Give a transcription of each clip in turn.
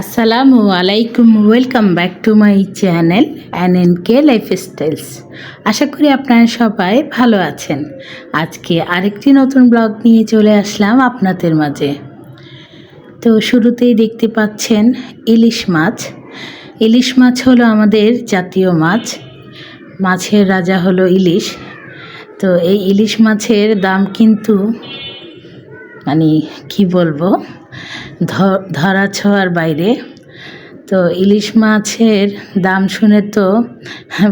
আসসালামু আলাইকুম welcome back to my channel N N K lifestyles আশা করি আপনারা সবাই ভালো আছেন। আজকে আরেকটি নতুন ব্লগ নিয়ে চলে আসলাম আপনাদের মাঝে। তো শুরুতেই দেখতে পাচ্ছেন ইলিশ মাছ। ইলিশ মাছ হলো আমাদের জাতীয় মাছ। মাছের রাজা হলো ইলিশ। তো এই ইলিশ মাছের দাম কিন্তু মানে কি বলব? ধরা ছোঁয়ার বাইরে। তো ইলিশ মাছের দাম শুনে তো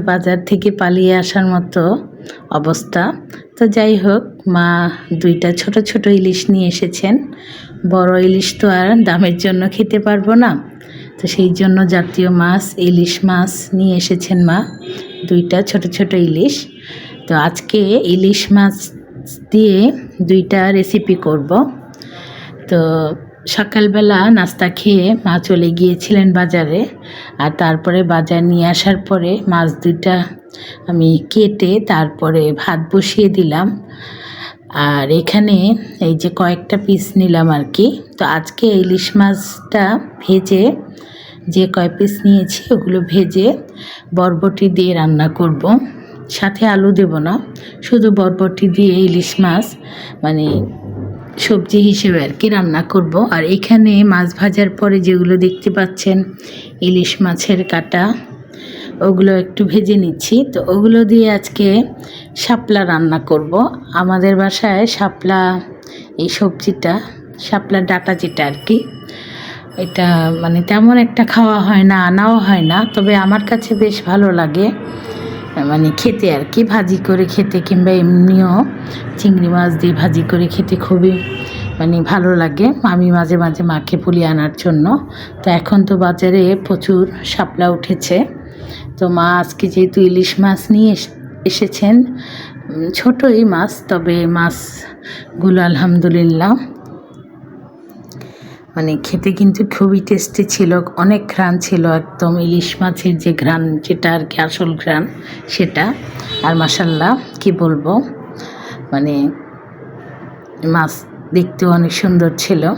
বাজার থেকে পালিয়ে আসার মতো অবস্থা। তো যাই হোক, মা দুইটা ছোট ছোট ইলিশ নিয়ে এসেছেন। বড় ইলিশ তো আর দামের জন্য খেতে পারব না। তো সেই জন্য জাতীয় মাছ, ইলিশ মাছ নিয়ে এসেছেন মা। দুইটা ছোট ছোট ইলিশ। তো আজকে ইলিশ মাছ দিয়ে দুইটা রেসিপি করব। তো সকালবেলা নাস্তা খেয়ে মা চলে গিয়েছিলেন বাজারে আর তারপরে বাজার নিয়ে আসার পরে মাছ দুইটা আমি কেটে তারপরে ভাত বসিয়ে দিলাম। আর এখানে এই যে কয়েকটা পিস নিলাম আর কি। তো আজকে ইলিশ মাছটা ভেজে যে কয় পিস নিয়েছি ওগুলো ভেজে বরবটি দিয়ে রান্না করব। সাথে আলু দেব না, শুধু বরবটি দিয়ে ইলিশ মাছ মানে সবজি হিসেবে আর কি রান্না করব। আর এখানে মাছ ভাজার পরে যেগুলো দেখতে পাচ্ছেন, ইলিশ মাছের কাটা, ওগুলো একটু ভেজে নিচ্ছি। তো ওগুলো দিয়ে আজকে শাপলা রান্না করব। আমাদের বাসায় শাপলা, এই সবজিটা শাপলা ডাটা যেটা আর কি, এটা মানে তেমন একটা খাওয়া হয় না, আনাও হয় না, তবে আমার কাছে বেশ ভালো লাগে। মানে খেতে আর কি, ভাজি করে খেতে কিংবা এমনিও চিংড়ি মাছ দিয়ে ভাজি করে খেতে খুবই মানে ভালো লাগে। আমি মাঝে মাঝে মাকে পুলি আনার জন্য। তো এখন তো বাজারে প্রচুর শাপলা উঠেছে। তো মা আজকে যেহেতু ইলিশ মাছ নিয়ে এস- এসেছেন ছোটই মাছ, তবে মাছগুলো আলহামদুলিল্লাহ মানে খেতে কিন্তু খুবই টেস্টি ছিল, অনেক ঘ্রাণ ছিল, একদম ইলিশ মাছের যে ঘ্রাণ, যেটা আর কি আসল ঘ্রাণ, সেটা। আর মাসাল্লাহ কি বলব? মানে মাছ দেখতেও অনেক সুন্দর ছিল।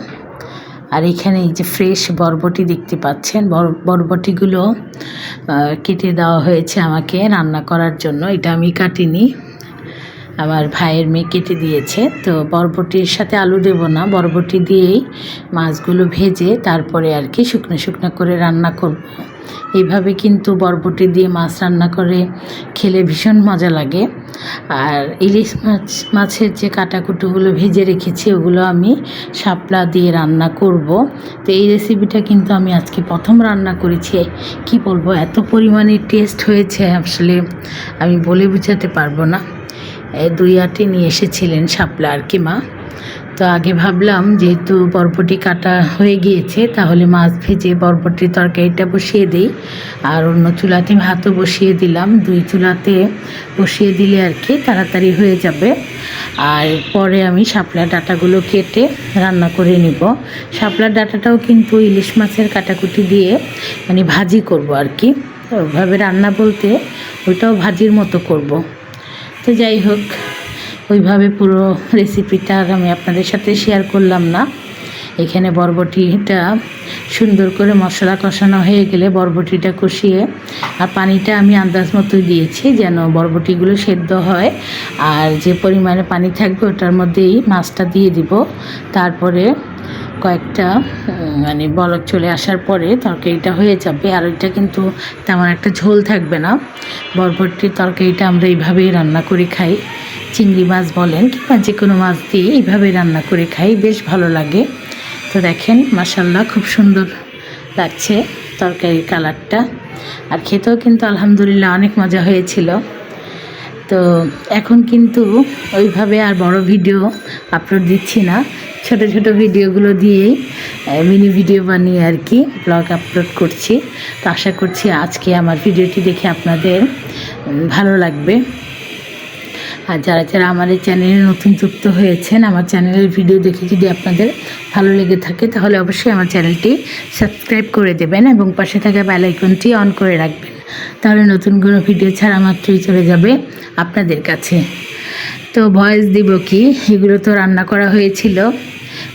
আর এখানে এই যে ফ্রেশ বরবটি দেখতে পাচ্ছেন, বর- বরবটিগুলো কেটে দেওয়া হয়েছে আমাকে রান্না করার জন্য, এটা আমি কাটিনি। আমার ভাইয়ের মেয়ে কেটে দিয়েছে। তো বরবটির সাথে আলু দেবো না, বরবটি দিয়েই মাছগুলো ভেজে তারপরে আর কি শুকনো শুকনো করে রান্না করব। এইভাবে কিন্তু বরবটি দিয়ে মাছ রান্না করে খেলে ভীষণ মজা লাগে। আর ইলিশ মাছ, মাছের যে কাটাকুটোগুলো ভেজে রেখেছি, ওগুলো আমি শাপলা দিয়ে রান্না করব। তো এই রেসিপিটা কিন্তু আমি আজকে প্রথম রান্না করেছি। কি বলব, এত পরিমাণে টেস্ট হয়েছে, আসলে আমি বলে বোঝাতে পারব না। দুই আটি নিয়ে এসেছিলেন শাপলা আর কি মা। তো আগে ভাবলাম যেহেতু বরবটি কাটা হয়ে গিয়েছে, তাহলে মাছ ভেজে বরবটির তরকারিটা বসিয়ে দিই। আর অন্য চুলাতে ভাতও বসিয়ে দিলাম। দুই চুলাতে বসিয়ে দিলে আর কি তাড়াতাড়ি হয়ে যাবে। আর পরে আমি শাপলা ডাটাগুলো কেটে রান্না করে নিব। শাপলা ডাটাটাও কিন্তু ইলিশ মাছের কাটাকুটি দিয়ে মানে ভাজি করব আর কি। তো ওইভাবে রান্না বলতে ওইটাও ভাজির মতো করব। তো যাই হোক, ওইভাবে পুরো রেসিপিটা আর আমি আপনাদের সাথে শেয়ার করলাম না। এখানে বরবটিটা সুন্দর করে মশলা কষানো হয়ে গেলে বরবটিটা কষিয়ে আর পানিটা আমি আন্দাজ মতো দিয়েছি যেন বরবটিগুলো সেদ্ধ হয়। আর যে পরিমাণে পানি থাকবে ওটার মধ্যেই মাছটা দিয়ে দিব। তারপরে কয়েকটা মানে বলক চলে আসার পরে তরকারিটা হয়ে যাবে। আর ওইটা কিন্তু তেমন একটা ঝোল থাকবে না। বরবটির তরকারিটা আমরা এইভাবেই রান্না করে খাই। চিংড়ি মাছ বলেন কিংবা যে কোনো মাছ দিয়ে এইভাবে রান্না করে খাই, বেশ ভালো লাগে। তো দেখেন মাসাল্লাহ খুব সুন্দর লাগছে তরকারির কালারটা। আর খেতেও কিন্তু আলহামদুলিল্লাহ অনেক মজা হয়েছিল। তো এখন কিন্তু ওইভাবে আর বড় ভিডিও আপলোড দিচ্ছি না। ছোট ছোট ভিডিওগুলো দিয়েই মিনি ভিডিও বানিয়ে আর কি ব্লগ আপলোড করছি। তো আশা করছি আজকে আমার ভিডিওটি দেখে আপনাদের ভালো লাগবে। আর যারা যারা আমার এই চ্যানেলে নতুন যুক্ত হয়েছেন, আমার চ্যানেলের ভিডিও দেখে যদি আপনাদের ভালো লেগে থাকে, তাহলে অবশ্যই আমার চ্যানেলটি সাবস্ক্রাইব করে দেবেন এবং পাশে থাকা বেল আইকনটি অন করে রাখবেন। তাহলে নতুন কোনো ভিডিও ছাড়া মাত্রই চলে যাবে আপনাদের কাছে। তো ভয়েস দিব কি, এগুলো তো রান্না করা হয়েছিল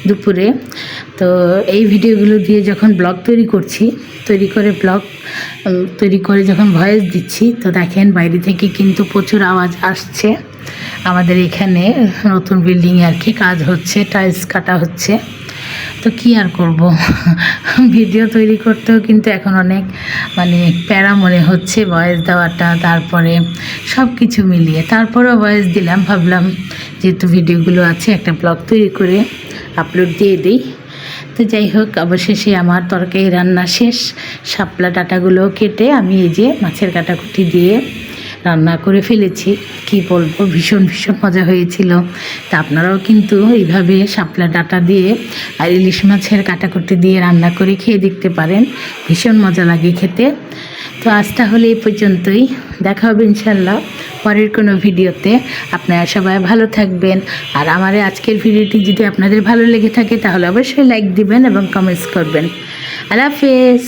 দুপুরে। তো এই ভিডিওগুলো দিয়ে যখন ব্লগ তৈরি করছি, তৈরি করে ব্লগ তৈরি করে যখন ভয়েস দিচ্ছি, তো দেখেন বাইরে থেকে কিন্তু প্রচুর আওয়াজ আসছে। আমাদের এখানে নতুন বিল্ডিংয়ে আর কি কাজ হচ্ছে টাইলস কাটা হচ্ছে। তো কি আর করব? ভিডিও তৈরি করতেও কিন্তু এখন অনেক মানে প্যারা মনে হচ্ছে ভয়েস দেওয়াটা, তারপরে সব কিছু মিলিয়ে। তারপরেও ভয়েস দিলাম, ভাবলাম যেহেতু ভিডিওগুলো আছে, একটা ব্লগ তৈরি করে আপলোড দিয়ে দিই। তো যাই হোক, অবশেষে আমার তরকারি রান্না শেষ। শাপলা ডাটাগুলো কেটে আমি এই যে মাছের কাটাকুটি দিয়ে রান্না করে ফেলেছি। কি বলব, ভীষণ ভীষণ মজা হয়েছিল। তা আপনারাও কিন্তু এইভাবে শাপলা ডাটা দিয়ে আর ইলিশ মাছের কাটাকুটি দিয়ে রান্না করে খেয়ে দেখতে পারেন। ভীষণ মজা লাগে খেতে। তো আজ তাহলে এই পর্যন্তই। দেখা হবে ইনশাল্লাহ পরের কোনো ভিডিওতে। আপনারা সবাই ভালো থাকবেন। আর আমার আজকের ভিডিওটি যদি আপনাদের ভালো লেগে থাকে তাহলে অবশ্যই লাইক দিবেন এবং কমেন্টস করবেন। আল্লাহ হাফেজ।